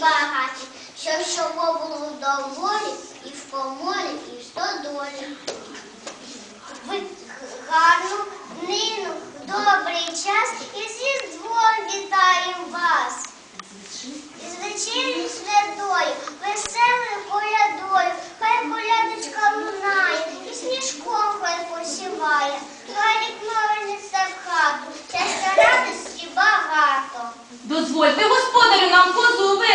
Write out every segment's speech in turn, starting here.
багаті, що всього було доволі і в помолі, і в стодолі. В гарну днину, добрий час і всі двом вітаємо вас. І З вечірньою святою, веселою порядою, хай колядочка лунає, і сніжком хай посіває, хай вікно в хату, щастя радості багато. Дозвольте, господарю, нам козуби.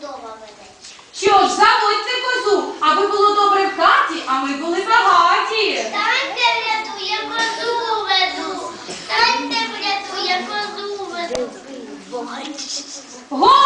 Худоба веде. Що ж, заводьте козу, аби було добре в хаті, а ми були багаті. Станьте врятує козу веду, станьте врятує козу веду. Гоп-гоп,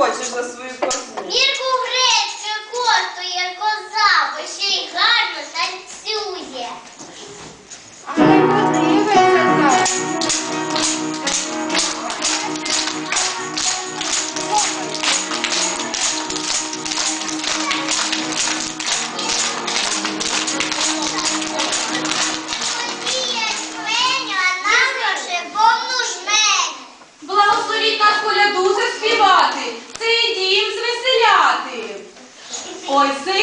хочеш за свою козу? Мірку гречки коштує коза, бо ще й гарно танцює. Надія жменю, а нам грошей повну жменю. Благословіть нас коляду заспівати, Hoy sí.